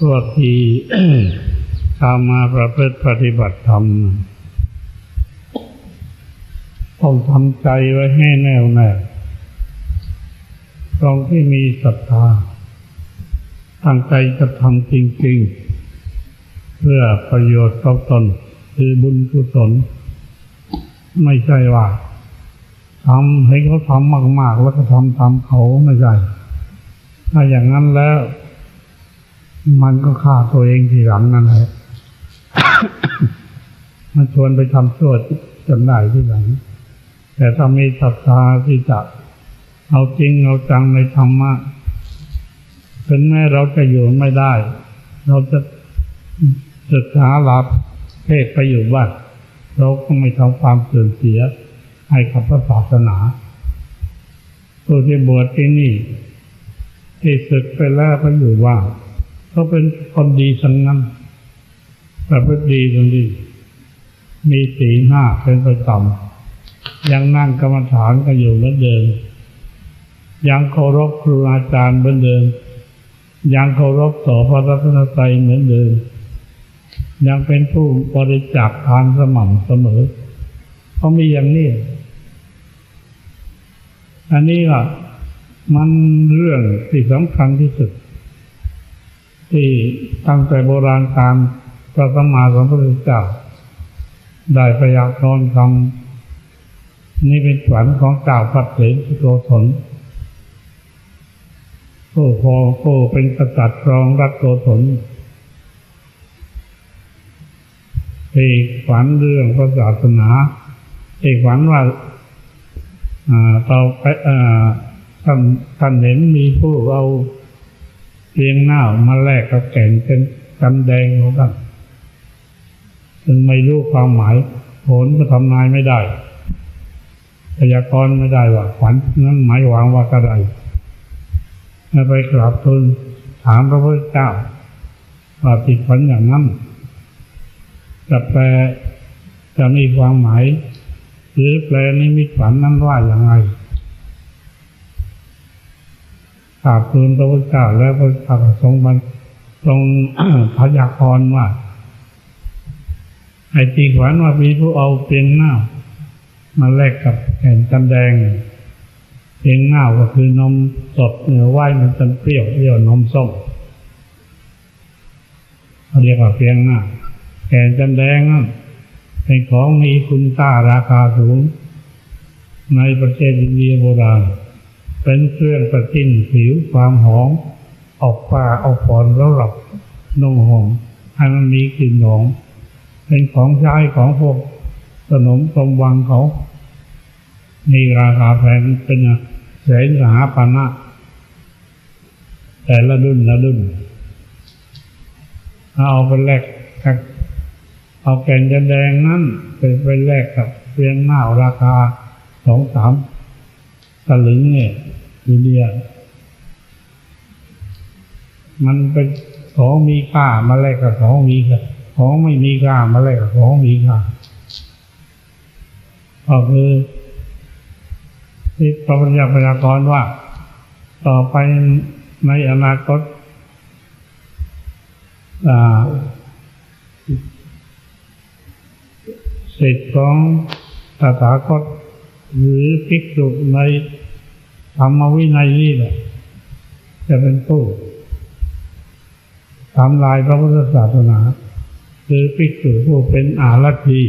พวกที่ทำมาประพฤติปฏิบัติธรรมต้องทำใจไว้ให้แน่วแน่ตรงที่มีศรัทธาตั้งใจจะทำจริง ๆ เพื่อประโยชน์กับตนคือบุญกุศลไม่ใช่ว่าทำให้เขาทำมาก ๆ แล้วก็ทำตามเขาไม่ใช่ถ้าอย่างนั้นแล้ว มันก็ฆ่าตัวเองทีหลังนั่นแหละมันชวนไปทำชั่วจนได้ที่หลัง แต่ถ้ามีศรัทธาที่จะเอาจริงเอาจังในธรรมะถึงแม้เราจะอยู่ไม่ได้ เราจะศึกษาหลับเทศไปอยู่บ้านเราก็ไม่ทำความเสื่อมเสีย ให้กับพระศาสนาตัวที่บวชที่นี่ ที่ศึกไปแล้วก็อยู่ว่าง เขาเป็นคนดีทั้งนั้นประพฤติดีทั้งดี มีสีหน้าเป็นประจำยังนั่งกรรมฐานกันอยู่เหมือนเดิม ยังเคารพครูอาจารย์เหมือนเดิม ยังเคารพต่อพระรัตนตรัยเหมือนเดิม ยังเป็นผู้บริจาคทานสม่ำเสมอเขามีอย่างนี้ อันนี้ล่ะ มันเรื่องที่สำคัญที่สุด ที่ตั้งแต่โบราณการพระสัมมาสัมพุทธเจ้าได้พยากรณ์คำนี่เป็นฝันของเจ้าพัดเสนสุโกศลโอ้พอโอ้เป็นกษัตริย์ครองรัฐโกศลที่ฝันเรื่องพระศาสนาที่ฝันว่าอ่าต่อไปท่านท่านเห็นมีผู้เอา เพียงหน้ามาแลกกับแก่นเป็นกำแดงของท่านซึ่งไม่รู้ความหมายผลก็ทำนายไม่ได้พยากรณ์ไม่ได้ว่าฝันนั้นหมายหวังว่ากระไรไปกราบทูลถามพระพุทธเจ้าว่าติดฝันอย่างนั้นจะแปลจะมีความหมาย หรือแปลนิมิตฝันนั้นว่าอย่างไร กราบทูลพระพุทธเจ้าแล้วพระพุทธเจ้าทรงบันทรงพยากรณ์ว่าไอ้ตีขวัญว่ามีผู้เอาเพียงหน้ามาแลกกับแผ่นจำแดงเพียงหน้าก็คือนมสดเนื้อไหวมันจะเปรี้ยวเปรี้ยวนมส้มเขาเรียกว่าเพียงหน้าแผ่นจำแดงนั่นเป็นของมีคุณค่าราคาสูง ในประเทศอินเดียโบราณ เป็นเครื่องประทินผิวความหอมออกฟ้าออกฝอนแล้วหลับนุ่งห่มให้มันมีกลิ่นหอมเป็นของใช้ของพวกขนมสมวังเขามีราคาแพงเป็นแสนสหปานะแต่ละรุ่นละรุ่นถ้าเอาไปแลกกับเอาแก่นแดงนั้นไปไปแลกกับเพียงหน้าราคาสองสามสลึงเนี่ย อินเดียมันเป็นของมีค่ามาแลกกับของมีค่าของไม่มีค่ามาแลกกับของมีค่าก็คือที่พระพุทธเจ้าพยากรณ์ว่า ต่อไปในอนาคตสิทธิ์ของตถาคตหรือภิกษุใน ธรรมวินัยนี่แหละ จะเป็นผู้ทำลายพระพุทธศาสนาหรือภิกษุผู้เป็นอารัตี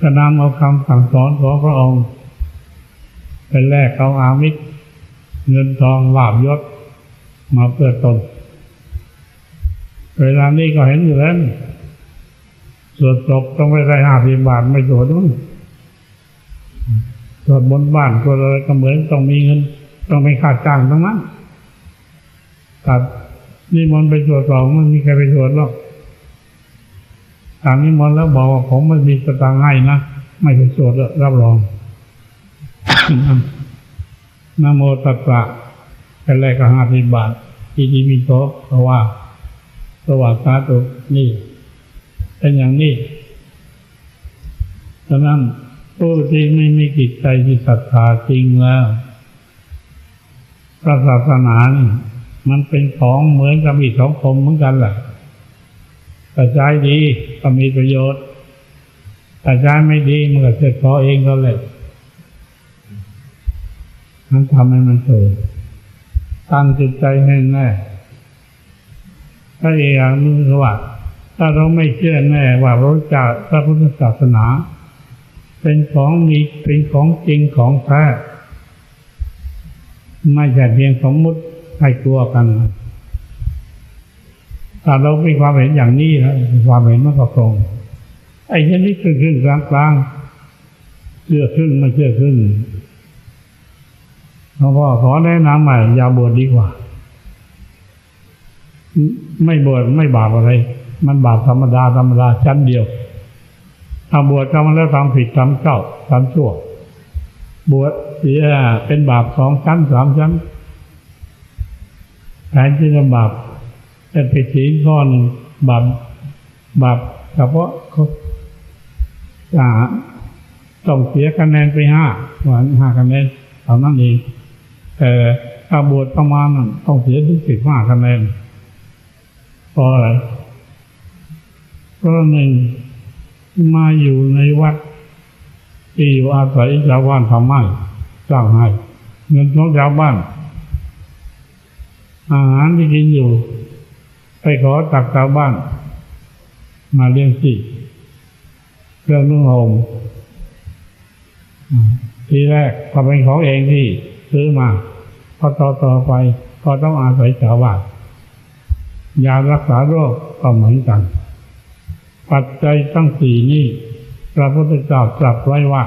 ก็นำเอาคำสั่งสอนของพระองค์เป็นแรกเอาอามิตรเงินทองลาบยศมาเพื่อตนเวลานี้ก็เห็นอยู่แล้วสวดศพต้องไปได้ห้าสิบบาทไม่สวดมั้ งสวดบนบ้านก็อะไรก็เหมือนต้องมีเงิน ต้องมีค่าจ้างทั้งนั้นตัดนี่มันไปสวดสองมันมีใครไปสวดหรอกตามนี้มันแล้วบอกว่าผมไม่มีสตางค์ให้นะไม่ไปสวดรับรองนโมตัสสะเป็นแรกก็ห้าสิบบาททีดีมีโต๊ะเพราะว่าสวัสดิ์สาธุนี่เป็นอย่างนี้ฉะนั้น ผู้ที่ไม่มีจิตใจที่ศรัทธาจริงแล้วพระศาสนานี่มันเป็นของเหมือนกับมีดสองคมเหมือนกันแหละแต่ใช้ดีก็มีประโยชน์แต่ใช้ไม่ดีมันก็เสียคอเองก็เลยมันทำให้มันถูกตั้งจิตใจให้แน่ถ้าอีกอย่างหนึงคือว่าถ้าเราไม่เชื่อแน่ว่าพระเจ้าพระพุทธศาสนา เป็นของมีเป็นของจริงของแท้ไม่ใช่เพียงสมมุติให้กลัวกันถ้าเรามีความเห็นอย่างนี้นะความเห็นมันก็ตรงไอ้ชนิดครึ่งครึ่งกลางกลางๆเชื่อครึ่งไม่เชื่อครึ่งหลวงพ่อขอแนะนำใหม่อย่าบวชดีกว่า ไม่บวชไม่บาปอะไร มันบาปธรรมดาธรรมดาชั้นเดียว ถ้าบวชทำแล้วทำผิดทำเจ้าทำชั่ว บวชเสียเป็นบาปสองชั้นสามชั้นแทนที่จะบาปเป็นผิดศีลข้อหนึ่งบาปบาปเฉพาะเขาจะต้องเสียคะแนนไปห้าวันห้าคะแนนเท่านั้นเองแต่ถ้าบวชประมาณนั้นต้องเสียถึงสิบห้าคะแนนเพราะอะไรเพราะหนึ่ง มาอยู่ในวัดที่อยู่อาศัยชาวบ้านทำให้สร้างให้เงินของชาวบ้าน อาหารที่กินอยู่ ไปขอตักชาวบ้าน มาเลี้ยงชีเครื่องนุ่งห่มอืมทีแรกก็เป็นของเองที่ซื้อมาพอต่อต่อไป ก็ต้องอาศัยชาวบ้านยารักษาโรคก็เหมือนกัน ปัจจัยทั้งสี่นี้พระพุทธเจ้าตรัสไว้ว่า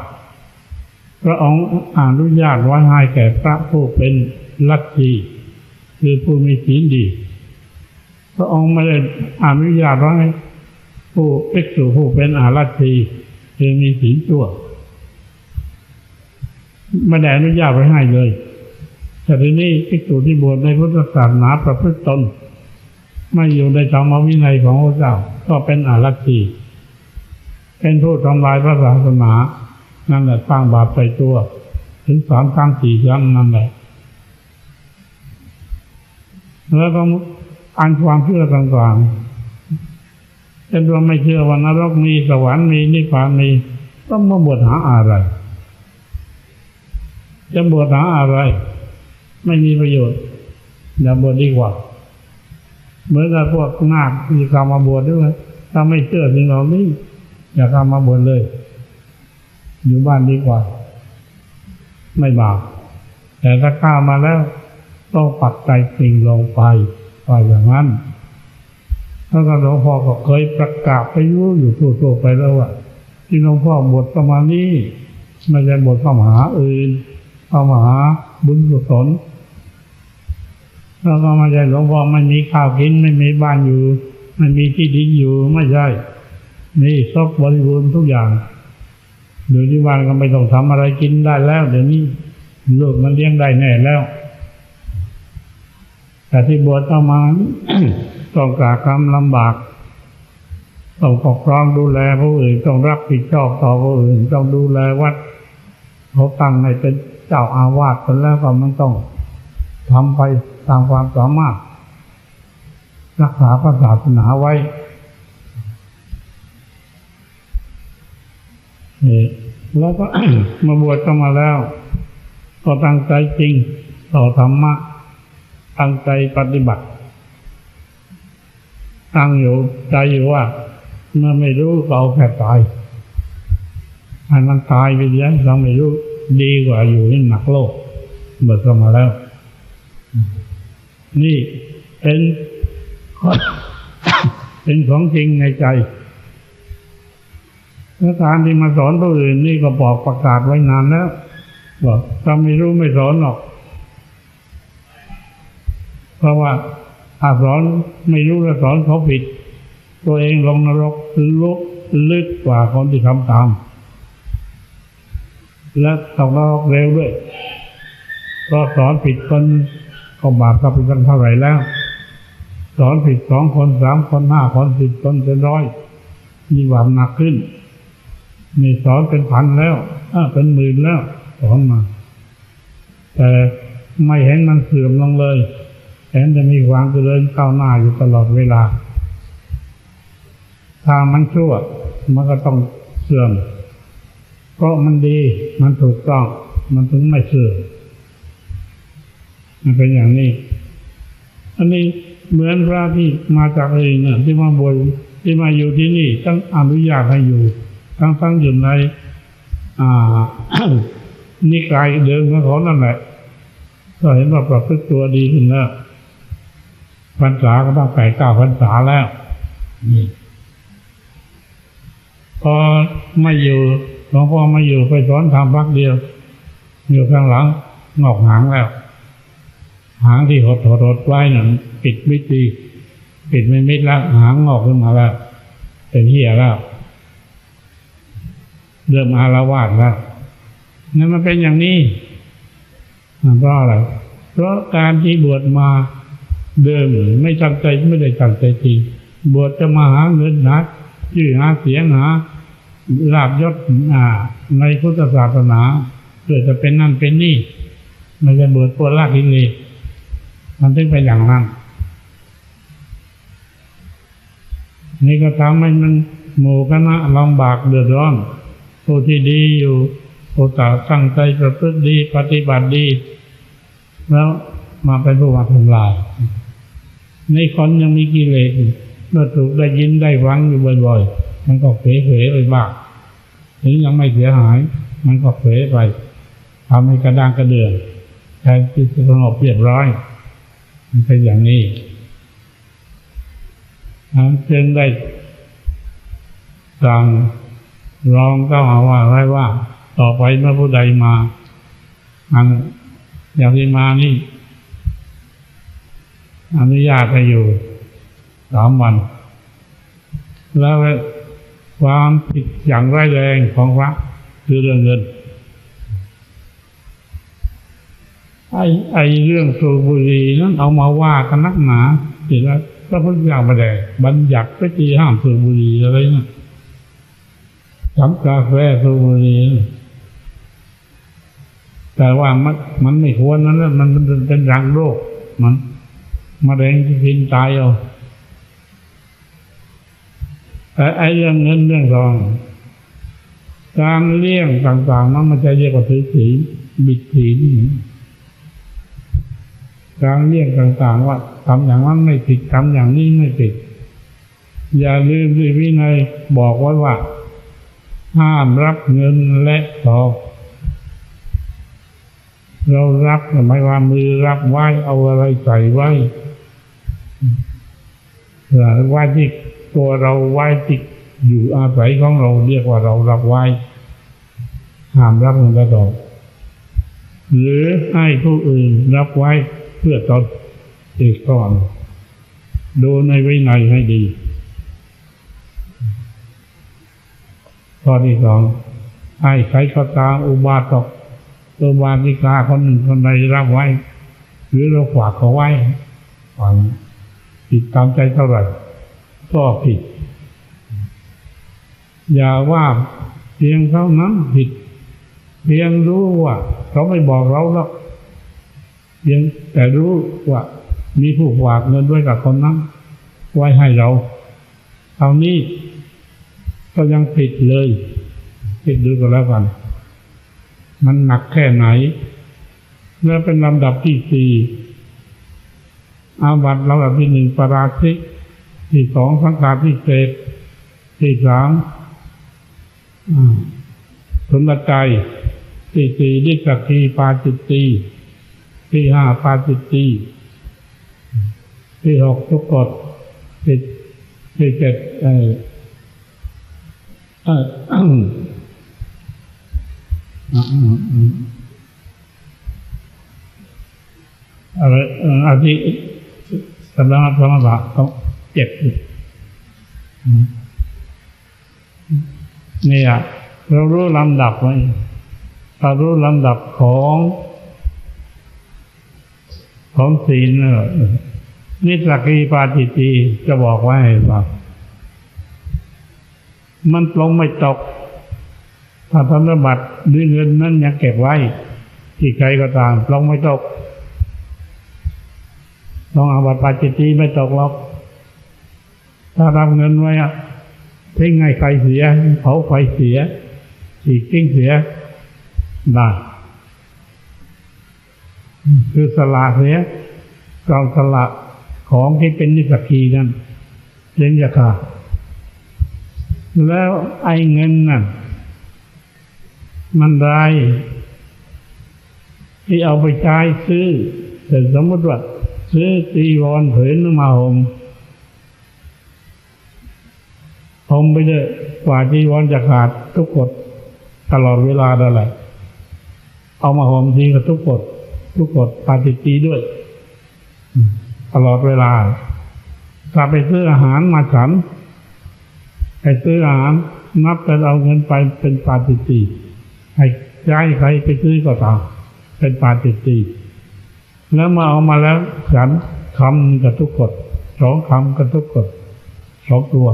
พระองค์อนุญาตไว้ให้แก่พระผู้เป็นลัทธิคือผู้มีศีลดี พระองค์ไม่ได้อนุญาตไว้ให้ผู้ภิกษุผู้เป็นอาลัทธิคือมีศีลชั่วไม่ได้อนุญาตไว้ให้เลยแต่ทีนี้ภิกษุที่บวชในพุทธศาสนาประพฤติตน ไม่อยู่ในธรรมวินัยของพระเจ้า ก็เป็นอารัตตีเป็นผู้ทำลายพระศาสนานั่นแหละสร้างบาปใส่ตัว ถึงสามครั้งสี่ครั้งนั่นแหละแล้วก็อันความเชื่อต่างๆเป็นว่าไม่เชื่อว่านรกมีสวรรค์มีนิพพานมีต้องมาบวชหาอะไร จะบวชหาอะไร ไม่มีประโยชน์อย่าบวชดีกว่า เหมือนกับพวกนาคที่เข้ามาบวชด้วยถ้าไม่เชื่อสิ่งเหล่านี้อย่าเข้ามาบวชเลย อยู่บ้านดีกว่า ไม่บาปแต่ถ้าข้ามาแล้ว ต้องปักใจจริงลงไปว่าอย่างนั้นแล้วก็หลวงพ่อก็เคยประกาศไปยุ่อยู่ทั่วๆไปแล้วว่าที่หลวงพ่อบวชประมาณนี้ไม่ใช่บวชเข้ามหาอื่นเข้ามหาบุญกุศล แล้วก็ไม่ใช่หลวงพ่อไม่มีข้าวกินไม่มีบ้านอยู่ ไม่มีที่ดินอยู่ไม่ใช่มีครบบริบูรณ์ทุกอย่างเดี๋ยวที่บ้านก็ไม่ต้องทำอะไรกินได้แล้ว เดี๋ยวนี้ลูกมันเลี้ยงได้แน่แล้ว แต่ที่บวชเข้ามาต้องกากรรมลำบากต้องปกครองดูแลผู้อื่นต้องรับผิดชอบต่อผู้อื่นต้องดูแลวัดเขาตั้งให้เป็นเจ้าอาวาสคนแล้วก็มันต้องทำไป ตามความสามารถ รักษาพระศาสนาไว้นี่แล้วก็มาบวชเข้ามาแล้ว ก็ตั้งใจจริง ต่อธรรมะ ตั้งใจปฏิบัติ ตั้งอยู่ใจอยู่ว่า เมื่อไม่รู้เราแค่ตายให้มันตายไปเลี้ยงเราไม่รู้ดีกว่าอยู่นี่หนักโลกเบิดเข้ามาแล้ว นี่เป็นเป็นของจริงในใจแล้วการที่มาสอนผู้อื่นนี่ก็บอกประกาศไว้นานแล้วบอกถ้าไม่รู้ไม่สอนหรอก เพราะว่าถ้าสอนไม่รู้แล้วสอนเขาผิด ตัวเองลงนรกลุกลึกกว่าคนที่ทำตาม และตกนรกเร็วด้วย ก็สอนผิดคน ก็บาปก็เป็นกันเท่าไหร่แล้ว สอนผิดสองคนสามคนห้าคนสิบคนเป็นร้อยมีบาปหนักขึ้น มีสอนเป็นพันแล้วเป็นหมื่นแล้วสอนมา แต่ไม่เห็นมันเสื่อมลงเลยเแถมจะมีความเจริญก้าวหน้าอยู่ตลอดเวลาถ้ามันชั่ว มันก็ต้องเสื่อม เพราะมันดีมันถูกต้อง มันถึงไม่เสื่อม มันเป็นอย่างนี้ อันนี้เหมือนพระที่มาจากเองเนี่ยที่มาบวชที่มาอยู่ที่นี่ต้องอนุญาตให้อยู่ ทั้งทั้งอยู่ในอ่านิกายเดิมของเขานั่นแหละก็เห็นว่าประพฤติตัวดีขึ้นแล้วพรรษาก็ต้องแปดเก้าพรรษาแล้วนี่พอไม่อยู่หลวงพ่อไม่อยู่ไปสอนทำพักเดียว อยู่ข้างหลังงอกหางแล้ว หางที่หดหดหดไว้นั่นปิดไมิดดีปิดไม่มิดแล้วหางงอกขึ้นมาแล้วเป็นเหี้ยแล้วเริ่มอารวาสแล้วนั่นมันเป็นอย่างนี้มันเพราะอะไรเพราะการที่บวชมาเดิมไม่ตั้งใจไม่ได้ตั้งใจจริงบวชจะมาหาเงินหาชื่อหาเสียงหาลาบยศอ่าในพุทธศาสนาเพื่อจะเป็นนั่นเป็นนี่ไม่จะบวชเพื่อลากกิเลส มันถึงเป็นอย่างนั้น นี่ก็ทำให้มันหมู่คณะลำบากเดือดร้อนผู้ที่ดีอยู่ผู้ต่าตั้งใจประพฤติดีปฏิบัติดี แล้วมาเป็นผู้มาทำลายในคนยังมีกิเลสเมื่อถูกได้ยินได้ฟังอยู่บ่อยๆ มันก็เผลอๆไปบ้างถึงยังไม่เสียหาย มันก็เผลอไปทำให้กระด้างกระเดื่องแทนที่จะสงบเรียบร้อย มันเป็นอย่างนี้จึงได้สั่งรองเจ้าอาว่าไว้ว่า ต่อไปเมื่อผู้ใดมาอันอย่างที่มานี่อนุญาตให้อยู่สามวัน แล้วความผิดอย่างร้ายแรงของพระคือเรื่องเงิน ไอ้ไอ้เรื่องสูบบุหรี่นั้นเอามาว่ากันนักหนาเห็นแล้วพระพุทธเจ้ามาแดงบัญญัติพระจีห้ามสูบบุหรี่อะไรนะทำกาแฟสูบบุหรี่แต่ว่ามันมันไม่ควรนั้นมันมันเป็นรังโรค มันมะเร็งที่พินตายเอาแต่ไอ้เรื่องเงินเรื่องทองการเลี่ยงต่างๆนั้นมันจะเรียกว่าถือสีบิดสีนี่ การเลี่ยงต่างๆ ว่าทำอย่างนั้นไม่ผิดทำอย่างนี้ไม่ผิด อย่าลืมที่วินัยบอกไว้ว่า ห้ามรับเงินและทองเรารับหมายว่ามือรับไหวเอาอะไรใส่ไว้ไว้ที่ตัวเราไหว้ที่อยู่อาศัยของเราเรียกว่าเรารับไหว้ห้ามรับเงินและทองหรือให้ผู้อื่นรับไว้ พื่อตนเอกก่อน ดูในวินัยให้ดี ข้อที่สองให้ใครก็ตามอุบาสกตัวบาติกาคนหนึ่งคนใดรับไว้ หรือเราฝากเขาไว้ฝังผิดตามใจเท่าไหร่ก็ผิด อย่าว่าเพียงเท่านั้นผิด เพียงรู้ว่า เขาไม่บอกเราหรอก พียงแต่รู้ว่ามีผู้ฝากเงินไว้กับคนนั้นไว้ให้เราเท่านี้ก็ยังผิดเลยผิดดูก็แล้วกัน มันหนักแค่ไหน แล้วเป็นลำดับที่สี่อาบัตลำดับที่หนึ่งปราชิกที่สองสังฆาทิเศษที่สามสนใจที่สี่ดิสกีปาจิตตี ที่ห้าปาจิตตีที่หกทุกกฎที่ที่เจ็ดเออเอออะไรอาทิสำนักธรรมะต้องเจ็บนี่อะเรารู้ลำดับไว้เรารู้ลำดับของ ของศีลนิสักีปาจิตีจะบอกไว้ว่ามันลงไม่ตกถ้าธนบัตรหรือเงินนั้นยังเก็บไว้ ที่ใครก็ตามลงไม่ตกลองอาบัติปาจิตีไม่ตกหรอก ถ้ารับเงินไว้อะทิ้งให้ไฟเสียเผาไฟเสียฉีกิ้งเสียได้ คือสละเสียเราสละของที่เป็นนิสกีกันเลี้ยาคาแล้วไอ้เงินนั่นมันได้ที่เอาไปใช้ซื้อแต่สมมติว่าซื้อตีวรผืนมาหมหมไปเลยกว่าจีวรจะขาดทุกกฎตลอดเวลาได้แหละเอามาห่มทีก็ทุกกฎ ทุกกฎปาจิตตีด้วย ตลอดเวลาถ้าไปซื้ออาหารมาฉัน ไปซื้ออาหารนับเป็นเอาเงินไปเป็นปาจิตีให้ย้ายใครไปซื้อก็ตามเป็นปาจิตตีแล้วมาเอามาแล้วฉันคำกับทุกกฎสองคำกับทุกกฎสองตัว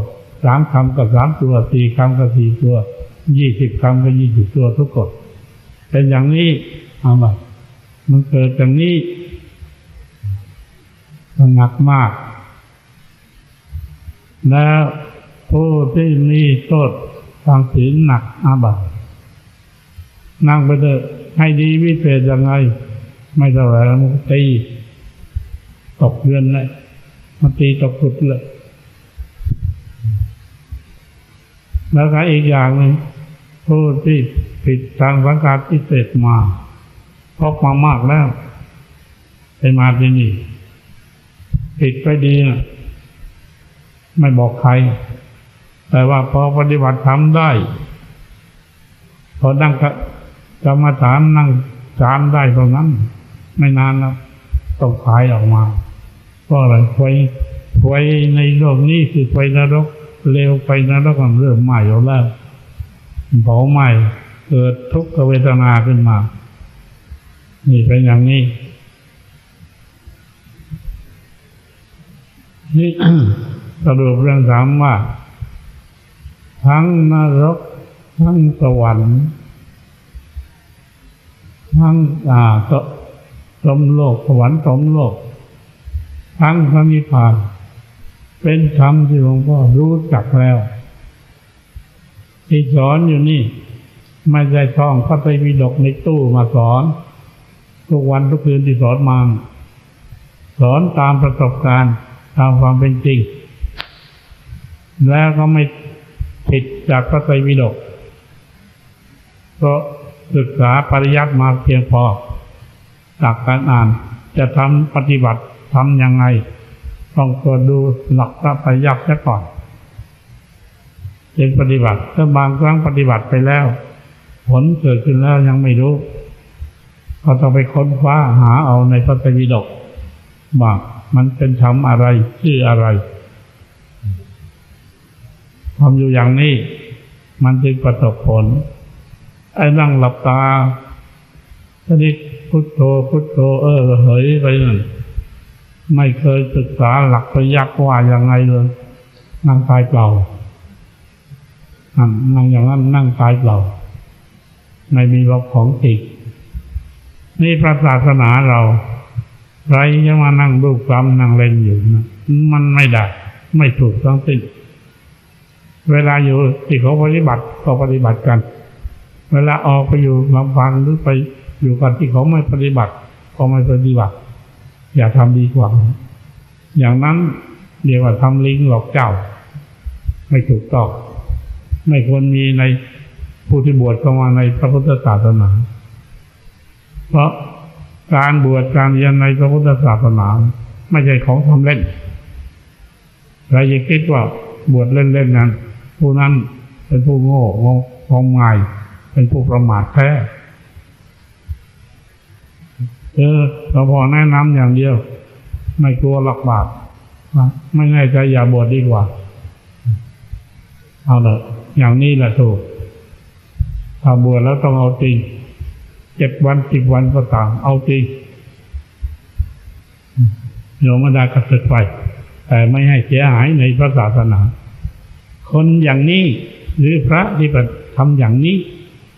สามคำกับสามตัวสี่คำกับสี่ตัวยี่สิบคำกับยี่สิบตัวทุกกฎเป็นอย่างนี้เอามา มันเกิดอย่างนี้มันหนักมาก แล้วผู้ที่มีโทษทางศีลหนักอาบัตินั่งไปเถอะให้ดีวิเศษยังไง ไม่เท่าไหร่แล้วมันตีตกเดือนเลยมันตีตกสุดเลยแล้วก็อีกอย่างหนึ่งผู้ที่ผิดทางสังกัดพิเศษมา พบมามากแล้วไปมาที่นี่ผิดไปดีนะไม่บอกใคร แต่ว่าพอปฏิบัติทำได้ พอนั่งกรรมฐานนั่งฌานได้ตรงนั้น ไม่นานแล้วต้องขายออกมาเพราะอะไรไฟไฟในโลกนี้คือไฟนรกเร็วไฟนรกมันเริ่มไหม้แล้วเผาไหม้เกิดทุกขเวทนาขึ้นมา นี่เป็นอย่างนี้นี่สรุปเรื่องถามว่า ทั้งนรก ทั้งสวรรค์ทั้งอ่าสสมโลกสวรรค์สมโลก ทั้งพระนิพพาน เป็นคำที่หลวงพ่อรู้จักแล้ว ที่สอนอยู่นี่ ไม่ใช่ท่องพระไตรปิฎกในตู้มาสอน ทุกวันทุกคืนที่สอนมา สอนตามประสบการณ์ตามความเป็นจริง แล้วก็ไม่ผิดจากพระไตรปิฎกเพราะศึกษาปริยัติมาเพียงพอ จากการอ่านจะทำปฏิบัติทำยังไง ต้องตรวจดูหลักพระปริยัติซะก่อนเป็นปฏิบัติถ้าบางครั้งปฏิบัติไปแล้ว ผลเกิดขึ้นแล้วยังไม่รู้ ก็ต้องไปค้นคว้าหาเอาในพระไตรปิฎกว่ามันเป็นธรรมอะไรชื่ออะไรทำอยู่อย่างนี้ มันจึงประสบผล ไอ้นั่งหลับตาทีนี้พุทโธพุทโธเออเหยไปนั่นไม่เคยศึกษาหลักพยักว่ายังไงเลย นั่งตายเปล่านั่งอย่างนั้นนั่งตายเปล่า ไม่มีบของจริง นี่พระศาสนาเราใครจะมานั่งดูกรรมนั่งเล่นอยู่นะมันไม่ได้ ไม่ถูกต้องสิ้นเวลาอยู่ที่เขาปฏิบัติก็ปฏิบัติกัน เวลาออกไปอยู่ลำพังหรือไปอยู่กันที่เขาไม่ปฏิบัติก็ไม่ปฏิบัติ อย่าทำดีกว่า อย่างนั้นเรียกว่าทำลิงหลอกเจ้า ไม่ถูกต้องไม่ควรมีในผู้ที่บวชเข้ามาในพระพุทธศาสนา เพราะการบวชการเรียนในพระพุทธศาสนาไม่ใช่ของทำเล่นใครจะคิดว่าบวชเล่นๆนั้น ผู้นั้นเป็นผู้โง่งงมงายเป็นผู้ประมาทแท้เออเราพอแนะนำอย่างเดียว ไม่กลัวหลักบาปไม่แน่ใจอย่าบวชดีกว่า เอาเลยอย่างนี้แหละถูกถ้าบวชแล้วต้องเอาจริง เจ็ดวันสิบวันก็ตาม เอาจริงโยมดากระสึกไป แต่ไม่ให้เสียหายในพระศาสนา คนอย่างนี้หรือพระที่ทำอย่างนี้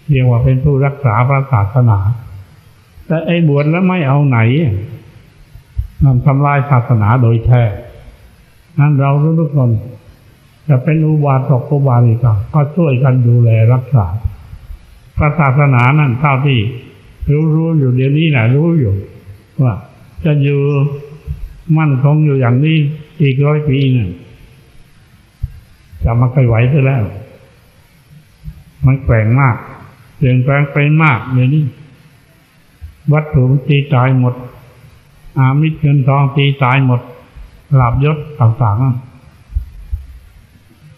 เรียกว่าเป็นผู้รักษาพระศาสนา แต่ไอ้บวชแล้วไม่เอาไหนมนั่นทำลายศาสนาโดยแท้ นั้นเราทุกคนจะเป็นอุบาสกอุบาสิกาก็ช่วยกันดูแลรักษา พระศาสนานั่นเท่าที่รู้รู้อยู่เดี๋ยวนี้แหละรู้อยู่ว่าจะอยู่มั่นคงอยู่อย่างนี้อีกร้อยปีหนึ่งจะไมาเคยไหวซะแล้ว มันแกว่งมากเปลี่ยนแปลงไปมากเดี๋ยวนี้วัตถุตีตายหมด อามิตรเงินทองตีตายหมดหลับยศต่างๆ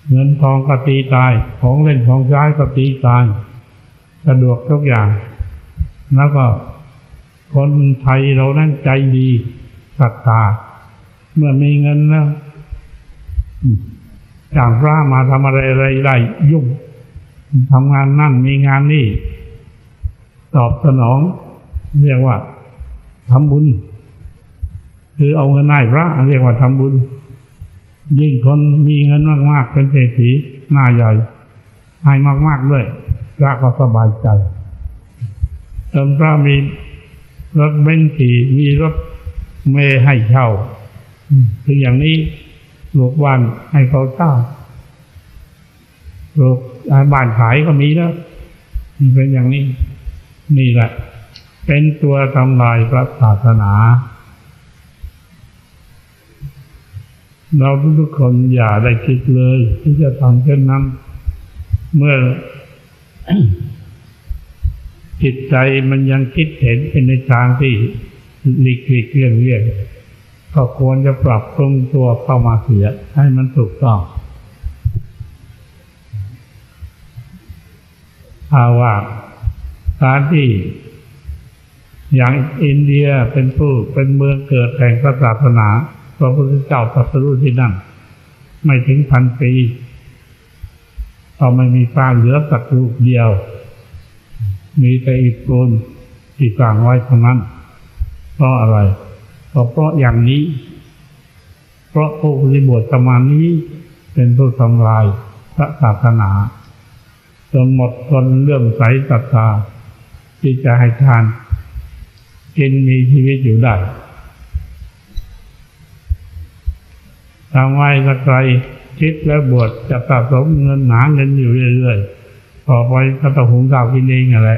เงินทองก็ตีตาย ของเล่นของใช้ก็ตีตาย สะดวกทุกอย่าง แล้วก็คนไทยเรานั้นใจดีศรัทธาเมื่อมีเงินแล้วจ้างพระมาทำอะไรอะไรได้ยุ่งทำงานนั่นมีงานนี่ ตอบสนอง เรียกว่าทำบุญ คือเอาเงินให้พระ เรียกว่าทำบุญ ยิ่งคนมีเงินมากๆเป็นเศรษฐีหน้าใหญ่ให้มากๆด้วย พระก็สบายใจเติมพระมีรถเบนซีมีรถเมย์ให้เช่าถึงอย่างนี้ลูกบ้านให้เขาเช่าลูกบ้านขายก็มีแล้วเป็นอย่างนี้ นี่แหละ เป็นตัวทำลายพระศาสนา เราทุกคนอย่าได้คิดเลย ที่จะทำเช่นนั้น เมื่อ จิตใจมันยังคิดเห็นเป็นในทางที่หลีกลีกเลี่ยงเลี่ยงก็ควรจะปรับปรุงตัวเข้ามาเสียให้มันถูกต้องถ้าว่าการที่ อย่างอินเดียเป็นผู้เป็นเมืองเกิดแห่งศาสนาพระพุทธเจ้าตรัสรู้ที่นั่น ไม่ถึงพันปี เราไม่มีฟ้าเหลือสักลูกเดียว มีแต่อิฐปูนที่กลางไว้เท่านั้น เพราะอะไรก็เพราะอย่างนี้ เพราะพระอุบวชสมานี้เป็นผู้ทำลายพระศาสนาจนหมดคนเลื่อมใสศรัทธาที่จะให้ทานกินมีชีวิตอยู่ได้ทำไมสักใคร คิดแล้วบวชจะสะสมเงินหนาเงินอยู่เรื่อยๆพอไปก็ต้องหุงข้าวกินเองอะไร